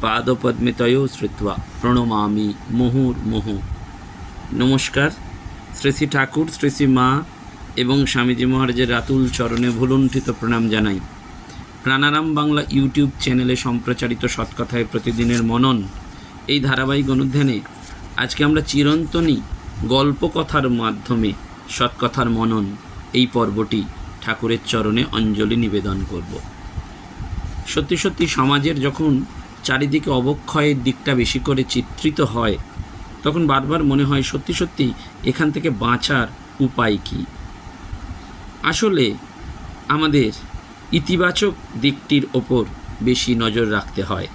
পাদপদ্মিতয় শ্রুত্বা প্রণমামি মুহুর মুহু নমস্কার শ্রী শ্রী ঠাকুর শ্রী শ্রী মা এবং স্বামীজি মহারাজের রাতুল চরণে ভুলুণ্ঠিত প্রণাম জানাই। প্রাণারাম বাংলা ইউটিউব চ্যানেলে সম্প্রচারিত সৎকথায় প্রতিদিনের মনন। এই ধারাবাহিক অনুধ্যানে আজকে আমরা চিরন্তনী গল্পকথার মাধ্যমে সৎকথার মনন এই পর্বটি ঠাকুরের চরণে অঞ্জলি নিবেদন করব। সত্যি সত্যি সমাজের যখন চারিদিকে অবক্ষয়ের দিকটা বেশি করে চিত্রিত হয়, তখন বারবার মনে হয় সত্যি সত্যি এখান থেকে বাঁচার উপায় কী। আসলে আমাদের ইতিবাচক দিকটির ওপর বেশি নজর রাখতে হয়।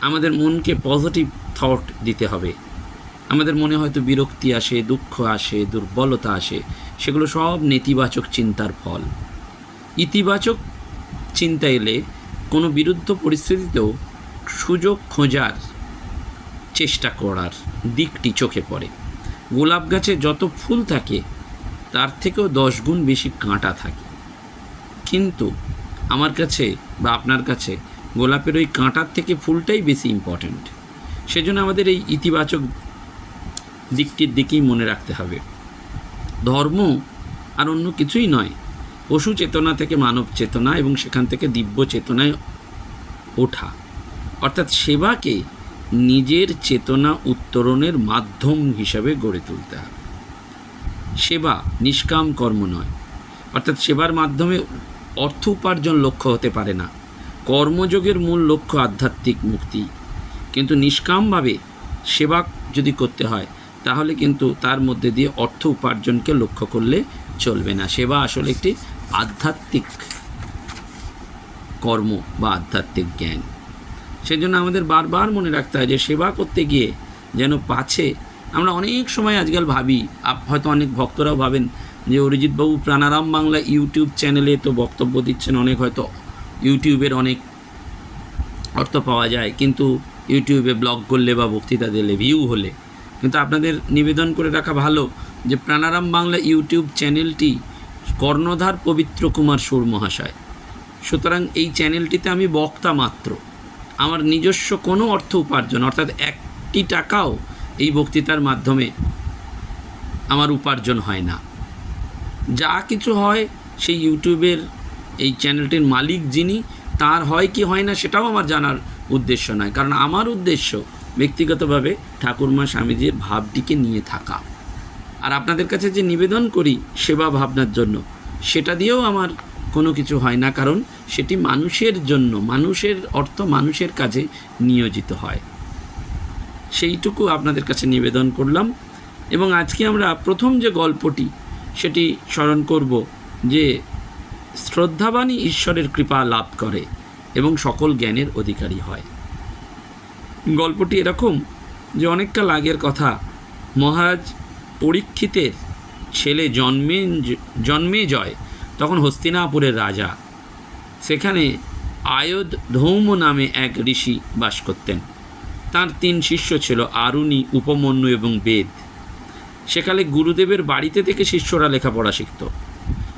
আমাদের মনকে পজিটিভ থট দিতে হবে। আমাদের মনে হয়তো বিরক্তি আসে, দুঃখ আসে, দুর্বলতা আসে, সেগুলো সব নেতিবাচক চিন্তার ফল। ইতিবাচক চিন্তা এলে কোনো বিরুদ্ধ পরিস্থিতিতেও সুযোগ খোঁজার চেষ্টা করার দিকটি চোখে পড়ে। গোলাপ গাছে যত ফুল থাকে, তার থেকেও দশ গুণ বেশি কাঁটা থাকে। কিন্তু আমার কাছে বা আপনার কাছে গোলাপের ওই কাঁটার থেকে ফুলটাই বেশি ইম্পর্ট্যান্ট সেজন্য আমাদের এই ইতিবাচক দিকটির দিকেই মনে রাখতে হবে। ধর্ম আর অন্য কিছুই নয়। পশু চেতনা থেকে মানব চেতনা এবং সেখান থেকে দিব্য চেতনায় ওঠা। অর্থাৎ সেবাকে নিজের চেতনা উত্তরণের মাধ্যম হিসাবে গড়ে তুলতে হবে সেবা নিষ্কাম কর্ম নয়। অর্থাৎ সেবার মাধ্যমে অর্থ উপার্জন লক্ষ্য হতে পারে না। কর্মযোগের মূল লক্ষ্য আধ্যাত্মিক মুক্তি। কিন্তু নিষ্কামভাবে সেবা যদি করতে হয়, তাহলে কিন্তু তার মধ্যে দিয়ে অর্থ উপার্জনকে লক্ষ্য করলে চলবে না। সেবা আসলে একটি আধ্যাত্মিক কর্ম বা আধ্যাত্মিক জ্ঞান। সেজন্য আমাদের বারবার মনে রাখতে হয় যে সেবা করতে গিয়ে যেন পাছে আমরা অনেক সময় আজকাল ভাবি, আপ হয়তো অনেক ভক্তরাও ভাবেন যে অরিজিৎবাবু প্রাণারাম বাংলা ইউটিউব চ্যানেলে তো বক্তব্য দিচ্ছেন, অনেক হয়তো ইউটিউবের অনেক অর্থ পাওয়া যায়, কিন্তু ইউটিউবে ব্লগ করলে বা বক্তৃতা দিলে ভিউ হলে। কিন্তু আপনাদের নিবেদন করে রাখা ভালো যে প্রাণারাম বাংলা ইউটিউব চ্যানেলটি কর্ণধার পবিত্র কুমার সুর মহাশয় সুতরাং এই চ্যানেলটিতে আমি বক্তা মাত্র। আমার নিজস্ব কোনো অর্থ উপার্জন, অর্থাৎ একটি টাকাও এই বক্তৃতার মাধ্যমে আমার উপার্জন হয় না। যা কিছু হয় সেই ইউটিউবের এই চ্যানেলটির মালিক যিনি, তার হয় কি হয় না সেটাও আমার জানার উদ্দেশ্য নয়। কারণ আমার উদ্দেশ্য ব্যক্তিগতভাবে ঠাকুরমা স্বামীজির ভাবটিকে নিয়ে থাকা। আর আপনাদের কাছে যে নিবেদন করি সেবা ভাবনার জন্য, সেটা দিয়েও আমার কোনো কিছু হয় না, কারণ সেটি মানুষের জন্য, মানুষের অর্থ মানুষের কাজে নিয়োজিত হয়। সেইটুকু আপনাদের কাছে নিবেদন করলাম। এবং আজকে আমরা প্রথম যে গল্পটি, সেটি স্মরণ করব যে শ্রদ্ধাবানই ঈশ্বরের কৃপা লাভ করে এবং সকল জ্ঞানের অধিকারী হয়। গল্পটি এরকম যে অনেকটা লাগের কথা, মহারাজ পরীক্ষিতের ছেলে জন্মে জন্মে জয় তখন হস্তিনাপুরের রাজা। সেখানে আয়োধ ধৌম নামে এক ঋষি বাস করতেন। তার তিন শিষ্য ছিল আরুণী, উপমন্যু এবং বেদ। সেকালে গুরুদেবের বাড়িতে থেকে শিষ্যরা লেখাপড়া শিখত।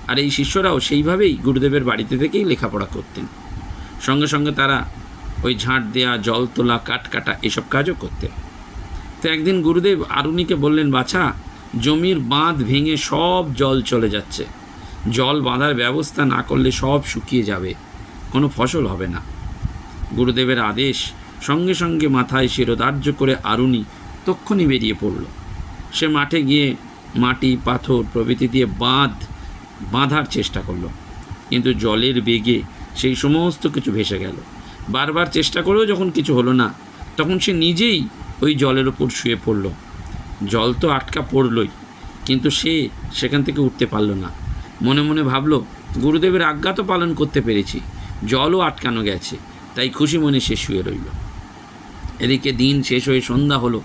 আর এই শিষ্যরাও সেইভাবেই গুরুদেবের বাড়িতে থেকেই লেখাপড়া করতেন। সঙ্গে সঙ্গে তারা ওই ঝাঁট দেওয়া জল তোলা, কাঠ কাটা এসব কাজও করতেন। তো একদিন গুরুদেব আরুণীকে বললেন, বাছা, জমির বাঁধ ভেঙে সব জল চলে যাচ্ছে। জল বাঁধার ব্যবস্থা না করলে সব শুকিয়ে যাবে। কোনো ফসল হবে না। গুরুদেবের আদেশ সঙ্গে সঙ্গে মাথায় শিরোধার্য করে আরুণী তক্ষণি বেরিয়ে পড়ল। সে মাঠে গিয়ে মাটি, পাথর প্রভৃতি দিয়ে বাঁধ, বাঁধার চেষ্টা করল। কিন্তু জলের বেগে সেই সমস্ত কিছু ভেসে গেল। বারবার চেষ্টা করেও যখন কিছু হলো না, তখন সে নিজেই ওই জলের ওপর শুয়ে পড়ল। জল তো আটকা পড়লই, কিন্তু সে সেখান থেকে উঠতে পারল না। মনে মনে ভাবল, গুরুদেবের আজ্ঞা তো পালন করতে পেরেছি, জলও আটকানো গেছে, তাই খুশি মনে সে শুয়ে রইল। এদিকে দিন শেষ হয়ে সন্ধ্যা হলো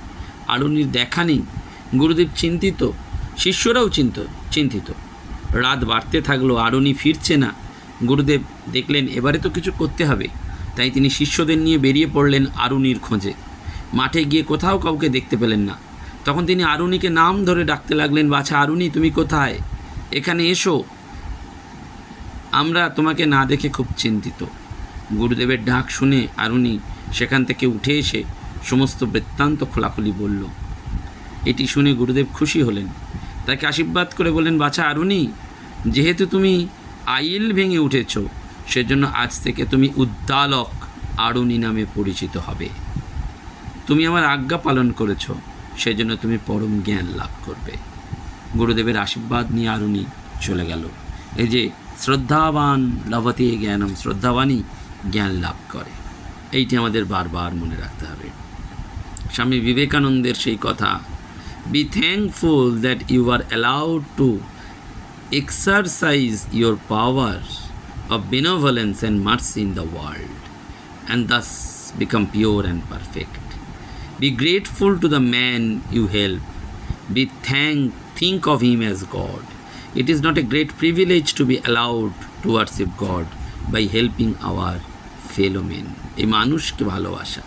আরুণীর দেখা নেই, গুরুদেব চিন্তিত, শিষ্যরাও চিন্ত, চিন্তিত। রাত বাড়তে থাকল আরুণী ফিরছে না, গুরুদেব দেখলেন এবারে তো কিছু করতে হবে, তাই তিনি শিষ্যদের নিয়ে বেরিয়ে পড়লেন আরুণীর খোঁজে। মাঠে গিয়ে কোথাও কাউকে দেখতে পেলেন না, তখন তিনি আরুণীকে নাম ধরে ডাকতে লাগলেন, বাছা আরুণী তুমি কোথায়? এখানে এসো। আমরা তোমাকে না দেখে খুব চিন্তিত। গুরুদেবের ডাক শুনে আরুণী সেখান থেকে উঠে এসে সমস্ত বৃত্তান্ত খোলাখুলি বলল, এটি শুনে গুরুদেব খুশি হলেন। তাকে আশীর্বাদ করে বললেন, বাছা আরুণী যেহেতু তুমি আইল ভেঙে উঠেছ, সেজন্য আজ থেকে তুমি উদ্দালক আরুণী নামে পরিচিত হবে। তুমি আমার আজ্ঞা পালন করেছ, সেজন্য তুমি পরম জ্ঞান লাভ করবে। গুরুদেবের আশীর্বাদ নিয়ে আর উনি চলে গেল। এই যে শ্রদ্ধাবান লভতে জ্ঞান এবং শ্রদ্ধাবানই জ্ঞান লাভ করে। এইটি আমাদের বারবার মনে রাখতে হবে। স্বামী বিবেকানন্দের সেই কথা be thankful that you are allowed to exercise your power of benevolence and mercy in the world and thus become pure and perfect be grateful to the man you help be thank think of him as God. It is not a great privilege to be allowed to worship God by helping our fellow men. এই মানুষকে ভালোবাসা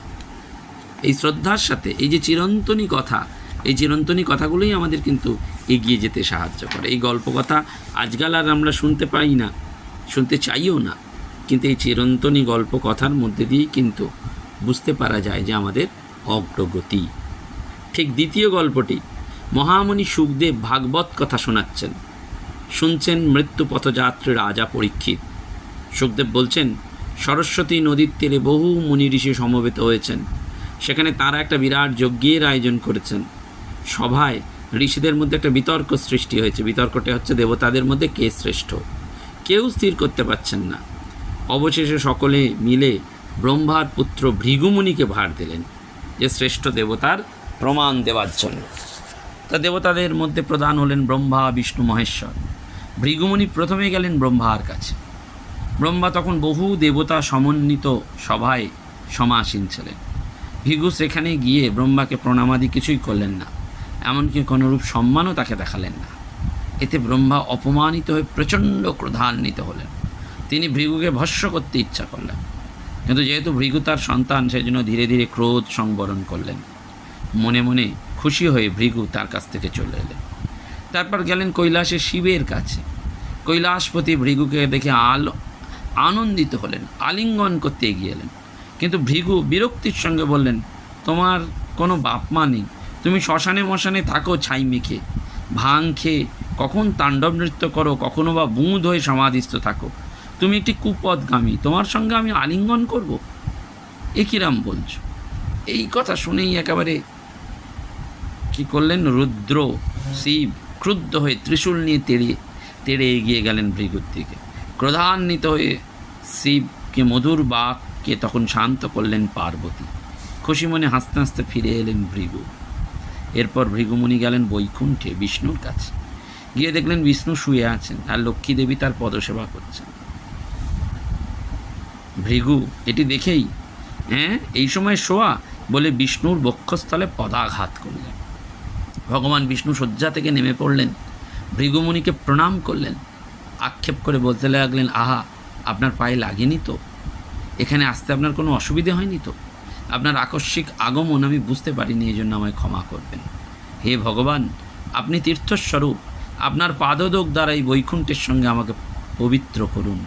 এই শ্রদ্ধার সাথে, এই যে চিরন্তনী কথা, এই চিরন্তনী কথাগুলোই আমাদের কিন্তু এগিয়ে যেতে সাহায্য করে এই গল্প কথা আজকাল আর আমরা শুনতে পাই না, শুনতে চাইও না কিন্তু এই চিরন্তনী গল্প কথার মধ্যে দিয়েই কিন্তু বুঝতে পারা যায় যে আমাদের অগ্রগতি ঠিক দ্বিতীয় গল্পটি মহামণি সুখদেব ভাগবত কথা শোনাচ্ছেন। শুনছেন মৃত্যু পথযাত্রী রাজা পরীক্ষিত। সুখদেব বলছেন, সরস্বতী নদীর তীরে বহু মুনি ঋষি সমবেত হয়েছেন। সেখানে তারা একটা বিরাট যজ্ঞের আয়োজন করেছেন। সভায় ঋষিদের মধ্যে একটা বিতর্ক সৃষ্টি হয়েছে। বিতর্কটা হচ্ছে দেবতাদের মধ্যে কে শ্রেষ্ঠ? কেউ স্থির করতে পারছেন না। অবশেষে সকলে মিলে ব্রহ্মার পুত্র ভৃগুমুনিকে ভার দিলেন, যে শ্রেষ্ঠ দেবতার প্রমাণ দেওয়ার জন্য। তা দেবতাদের মধ্যে প্রধান হলেন ব্রহ্মা, বিষ্ণু, মহেশ্বর। ভৃগুমণি প্রথমে গেলেন ব্রহ্মার কাছে। ব্রহ্মা তখন বহু দেবতা সমন্বিত সভায় সমাসীন ছিলেন। ভিগু সেখানে গিয়ে ব্রহ্মাকে প্রণামাদি কিছুই করলেন না, এমনকি কোনোরূপ সম্মানও তাকে দেখালেন না। এতে ব্রহ্মা অপমানিত হয়ে প্রচণ্ড ক্রোধান্বিত হলেন। তিনি ভৃগুকে ভস্য করতে ইচ্ছা করলেন। কিন্তু যেহেতু ভৃগু তার সন্তান সেই জন্য ধীরে ধীরে ক্রোধ সংবরণ করলেন। মনে মনে খুশি হয়ে ভৃগু তার কাছ থেকে চলে এলেন। তারপর গেলেন কৈলাসে শিবের কাছে। কৈলাসপতি ভৃগুকে দেখে আলো, আনন্দিত হলেন, আলিঙ্গন করতে এগিয়ে এলেন। কিন্তু ভৃগু বিরক্তির সঙ্গে বললেন, তোমার কোনো বাপ মা নেই। তুমি শ্মশানে মশানে থাকো, ছাই মেখে। ভাং খেয়ে কখন তাণ্ডব নৃত্য করো, কখনো বা বুঁদ হয়ে সমাধিস্থ থাকো। তুমি একটি কুপদগামী, তোমার সঙ্গে আমি আলিঙ্গন করব? এ কিরাম বলছো? এই কথা শুনেই একেবারে কি করলেন? রুদ্র শিব ক্রুদ্ধ হয়ে ত্রিশূল নিয়ে তেড়ে তেড়ে এগিয়ে গেলেন ভৃগুর দিকে ক্রোধান্বিত হয়ে শিবকে মধুর বাককে তখন শান্ত করলেন পার্বতী। খুশি মনে হাসতে হাসতে ফিরে এলেন ভৃগু। এরপর ভৃগুমুনি গেলেন বৈকুণ্ঠে, বিষ্ণুর কাছে। গিয়ে দেখলেন বিষ্ণু শুয়ে আছেন আর লক্ষ্মী দেবী তার পদসেবা করছেন। ভৃগু, এটি দেখেই হ্যাঁ এই সময় শোয়া বলে বিষ্ণুর বক্ষস্থলে পদাঘাত করলেন। ভগবান বিষ্ণু শয্যা থেকে নেমে পড়লেন। ভৃগুমুনিকে প্রণাম করলেন। আক্ষেপ করে বলতে লাগলেন, আহা, আপনার পায়ে লাগেনি তো? এখানে আসতে আপনার কোনো অসুবিধে হয়নি তো? আপনার আকস্মিক আগমন আমি বুঝতে পারিনি এই জন্য আমায় ক্ষমা করবেন। হে ভগবান, আপনি তীর্থস্বরূপ, আপনার পাদদোক দ্বারা এই বৈকুণ্ঠের সঙ্গে আমাকে পবিত্র করুন।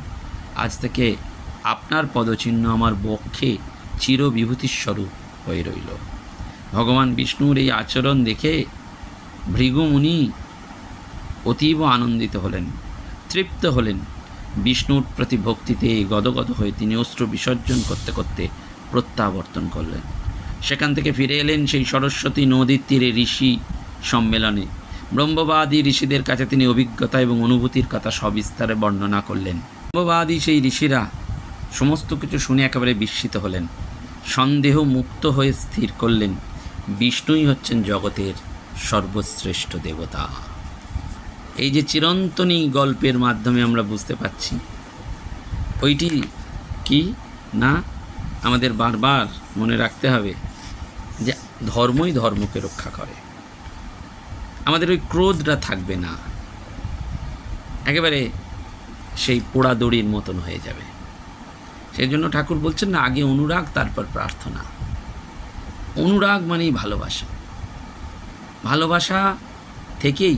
আজ থেকে আপনার পদচিহ্ন আমার বক্ষে চির বিভূতির স্বরূপ হয়ে রইল। ভগবান বিষ্ণুর এই আচরণ দেখে ভৃগুমুনি অতীব আনন্দিত হলেন, তৃপ্ত হলেন। বিষ্ণুর প্রতি ভক্তিতে গদগদ হয়ে তিনি অস্ত্র বিসর্জন করতে করতে প্রত্যাবর্তন করলেন। সেখান থেকে ফিরে এলেন সেই সরস্বতী নদীর তীরে ঋষি সম্মেলনে। ব্রহ্মবাদী ঋষিদের কাছে তিনি অভিজ্ঞতা এবং অনুভূতির কথা সবিস্তারে বর্ণনা করলেন। ব্রহ্মবাদী সেই ঋষিরা সমস্ত কিছু শুনে একেবারে বিস্মিত হলেন, সন্দেহ মুক্ত হয়ে স্থির করলেন। বিষ্ণুই হচ্ছেন জগতের সর্বশ্রেষ্ঠ দেবতা। এই যে চিরন্তনী গল্পের মাধ্যমে আমরা বুঝতে পাচ্ছি ওইটি কি না আমাদের বারবার মনে রাখতে হবে যে ধর্মই ধর্মকে রক্ষা করে। আমাদের ওই ক্রোধটা থাকবে না। একেবারে সেই পোড়া দড়ির মতন হয়ে যাবে। সেই জন্য ঠাকুর বলছেন না, আগে অনুরাগ, তারপর প্রার্থনা। অনুরাগ মানেই ভালোবাসা। ভালোবাসা থেকেই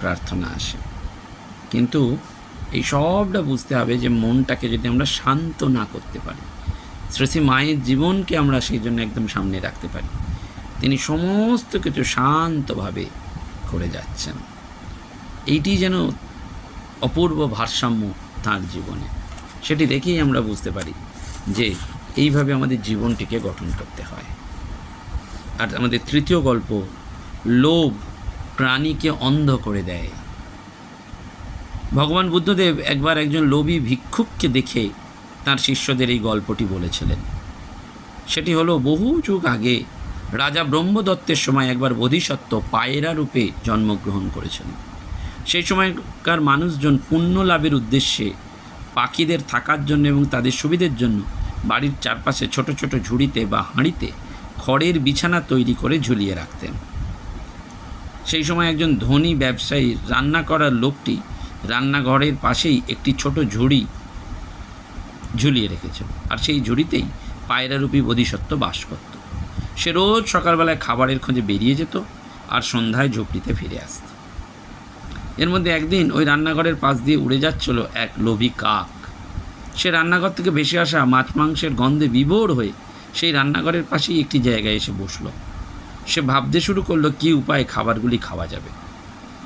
প্রার্থনা আসে। কিন্তু এই সবটা বুঝতে হবে যে মনটাকে যদি আমরা শান্ত না করতে পারি শ্রী মায়ের জীবনকে আমরা সেই জন্য একদম সামনে রাখতে পারি। তিনি সমস্ত কিছু শান্তভাবে করে যাচ্ছেন। এইটি যেন অপূর্ব ভারসাম্য তাঁর জীবনে। সেটি দেখেই আমরা বুঝতে পারি যে এইভাবে আমাদের জীবনটিকে গঠন করতে হয়। আর আমাদের তৃতীয় গল্প লোভ প্রাণীকে অন্ধ করে দেয়। ভগবান বুদ্ধদেব একবার একজন লোভী ভিক্ষুককে দেখে তার শিষ্যদের এই গল্পটি বলেছিলেন। সেটি হলো, বহু যুগ আগে রাজা ব্রহ্মদত্তের সময় একবার বোধিসত্ত্ব পায়রা রূপে জন্মগ্রহণ করেছিলেন সেই সময়কার মানুষজন পুণ্য লাভের উদ্দেশ্যে পাখিদের থাকার জন্য এবং তাদের সুবিধের জন্য বাড়ির চারপাশে ছোট ছোট ঝুড়িতে বা হাঁড়িতে খড়ের বিছানা তৈরি করে ঝুলিয়ে রাখতেন। সেই সময় একজন ধনী ব্যবসায়ী রান্না করার লোকটি রান্নাঘরের পাশেই একটি ছোট ঝুড়ি ঝুলিয়ে রেখেছিল। আর সেই ঝুড়িতেই পায়রারূপী বোধিসত্ত্ব বাস করত। সে রোজ সকালবেলায় খাবারের খোঁজে বেরিয়ে যেত আর সন্ধ্যায় ঝুপড়িতে ফিরে আসত। এর মধ্যে একদিন ওই রান্নাঘরের পাশ দিয়ে উড়ে যাচ্ছিল এক লোভী কাক। সে রান্নাঘর থেকে ভেসে আসা মাছ মাংসের গন্ধে বিভোর হয়ে সেই রান্নাঘরের পাশেই একটি জায়গায় এসে বসল। সে ভাবতে শুরু করল, কী উপায়ে খাবারগুলি খাওয়া যাবে।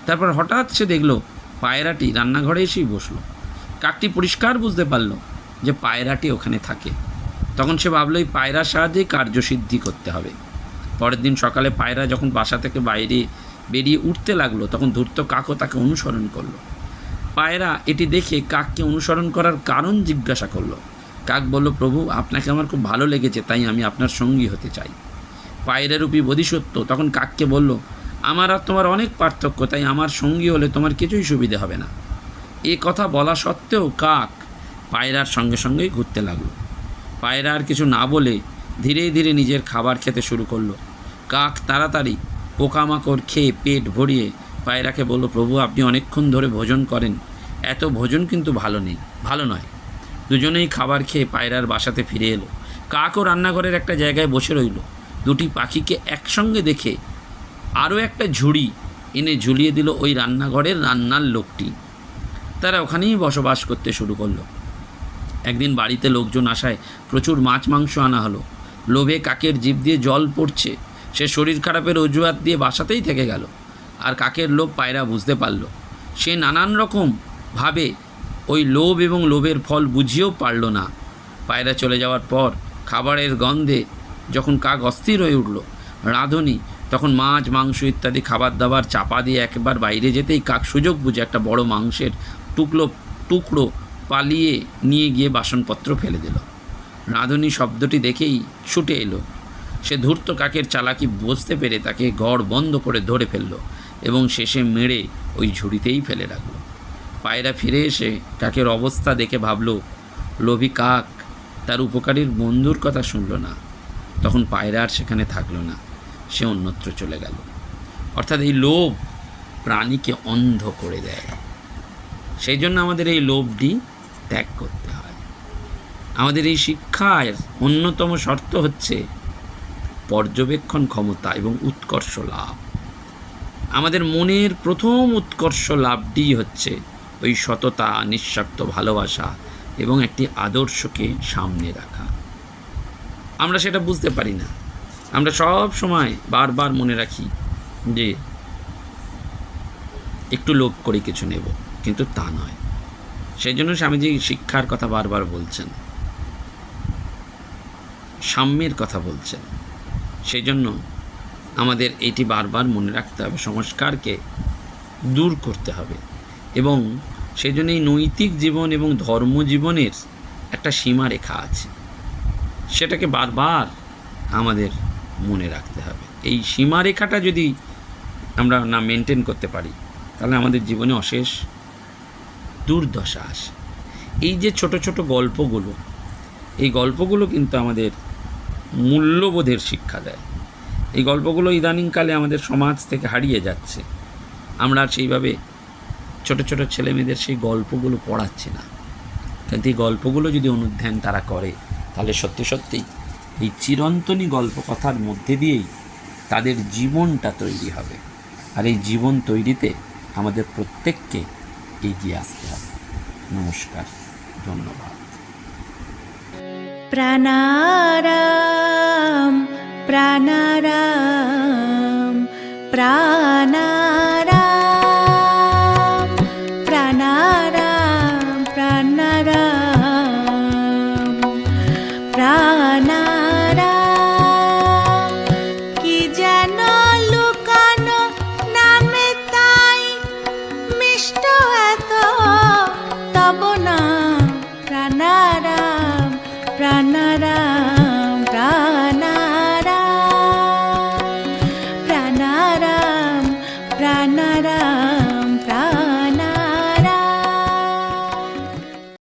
তারপর হঠাৎ সে দেখল, পায়রাটি রান্নাঘরে এসেই বসল। কাকটি পরিষ্কার বুঝতে পারল যে পায়রাটি ওখানে থাকে। তখন সে ভাবলো, এই পায়রার সাহায্যেই কার্যসিদ্ধি করতে হবে। পরের দিন সকালে পায়রা যখন বাসা থেকে বাইরে বেরিয়ে উঠতে লাগল, তখন ধূর্ত কাকও তাকে অনুসরণ করল। পায়রা এটি দেখে কাককে অনুসরণ করার কারণ জিজ্ঞাসা করল। কাক বলল, প্রভু, আপনাকে আমার খুব ভালো লেগেছে, তাই আমি আপনার সঙ্গী হতে চাই। পায়রারূপী বোধিসত্ত্ব তখন কাককে বলল, আমার আর তোমার অনেক পার্থক্য, তাই আমার সঙ্গী হলে তোমার কিছুই সুবিধে হবে না। এ কথা বলা সত্ত্বেও কাক পায়রার সঙ্গে সঙ্গেই ঘুরতে লাগল। পায়রা আর কিছু না বলে ধীরে ধীরে নিজের খাবার খেতে শুরু করল। কাক তাড়াতাড়ি পোকামাকড় খেয়ে পেট ভরিয়ে পায়রাকে বলল, প্রভু, আপনি অনেকক্ষণ ধরে ভোজন করেন। এত ভোজন কিন্তু ভালো নেই, ভালো নয়। দুজনেই খাবার খেয়ে পায়রার বাসাতে ফিরে এলো। কাকও রান্নাঘরের একটা জায়গায় বসে রইল। দুটি পাখিকে একসঙ্গে দেখে আরও একটা ঝুড়ি এনে ঝুলিয়ে দিল ওই রান্নাঘরের রান্নার লোকটি। তারা ওখানেই বসবাস করতে শুরু করল। একদিন বাড়িতে লোকজন আসায় প্রচুর মাছ মাংস আনা হলো। লোভে কাকের জিভ দিয়ে জল পড়ছে। সে শরীর খারাপের অজুহাত দিয়ে বাসাতেই থেকে গেল। আর কাকের লোভ পায়রা বুঝতে পারল। সে নানান রকম ভাবে ওই লোভ এবং লোভের ফল বুঝিয়েও পারল না। পায়রা চলে যাওয়ার পর খাবারের গন্ধে যখন কাক অস্থির হয়ে উঠল, রাঁধুনি, তখন মাছ, মাংস ইত্যাদি খাবার দাবার চাপা দিয়ে একবার বাইরে যেতেই কাক সুযোগ বুঝে একটা বড় মাংসের টুকরো টুকরো পালিয়ে নিয়ে গিয়ে বাসনপত্র ফেলে দিল। রাঁধুনি শব্দটি দেখেই ছুটে এলো। সে ধূর্ত কাকের চালাকি বুঝতে পেরে তাকে গড় বন্ধ করে ধরে ফেলল এবং শেষে মেরে ওই ঝুড়িতেই ফেলে রাখল। পায়রা ফিরে এসে কাকের অবস্থা দেখে ভাবল, লোভী কাক, তার উপকারীর বন্ধুর কথা শুনল না। তখন পায়রা আর সেখানে থাকল না। সে অন্যত্র চলে গেল। অর্থাৎ এই লোভ প্রাণীকে অন্ধ করে দেয়। সেই জন্য আমাদের এই লোভটি ত্যাগ করতে হয়। আমাদের এই শিক্ষার অন্যতম শর্ত হচ্ছে পর্যবেক্ষণ ক্ষমতা এবং উৎকর্ষ লাভ। আমাদের মনের প্রথম উৎকর্ষ লাভটি হচ্ছে ওই সততা নিঃস্বার্থ ভালোবাসা এবং একটি আদর্শকে সামনে রাখা। আমরা সেটা বুঝতে পারি না। আমরা সব সময় বারবার মনে রাখি যে একটু লোভ করে কিছু নেব, কিন্তু তা নয়। সেই জন্য স্বামীজি শিক্ষার কথা বারবার বলছেন। সাম্যের কথা বলছেন। সেই জন্য আমাদের এটি বারবার মনে রাখতে হবে, সংস্কারকে দূর করতে হবে এবং সেই জন্য এই নৈতিক জীবন এবং ধর্মজীবনের একটা সীমারেখা আছে। সেটাকে বারবার আমাদের মনে রাখতে হবে। এই সীমারেখাটা যদি আমরা না মেনটেন করতে পারি, তাহলে আমাদের জীবনে অশেষ দুর্দশা আসে। এই যে ছোট ছোট গল্পগুলো, এই গল্পগুলো কিন্তু আমাদের মূল্যবোধের শিক্ষা দেয়। এই গল্পগুলো ইদানিংকালে আমাদের সমাজ থেকে হারিয়ে যাচ্ছে। আমরা আর সেইভাবে ছোট ছোট ছেলেমেয়েদের সেই গল্পগুলো পড়াচ্ছি না। কিন্তু এই গল্পগুলো যদি অনুধ্যান তারা করে তাহলে সত্যি সত্যি এই চিরন্তনী গল্প কথার মধ্যে দিয়েই তাদের জীবনটা তৈরি হবে। আর এই জীবন তৈরিতে আমাদের প্রত্যেককে এগিয়ে আসতে হবে। নমস্কার, ধন্যবাদ। প্রাণারাম প্রাণারাম প্রাণারাম।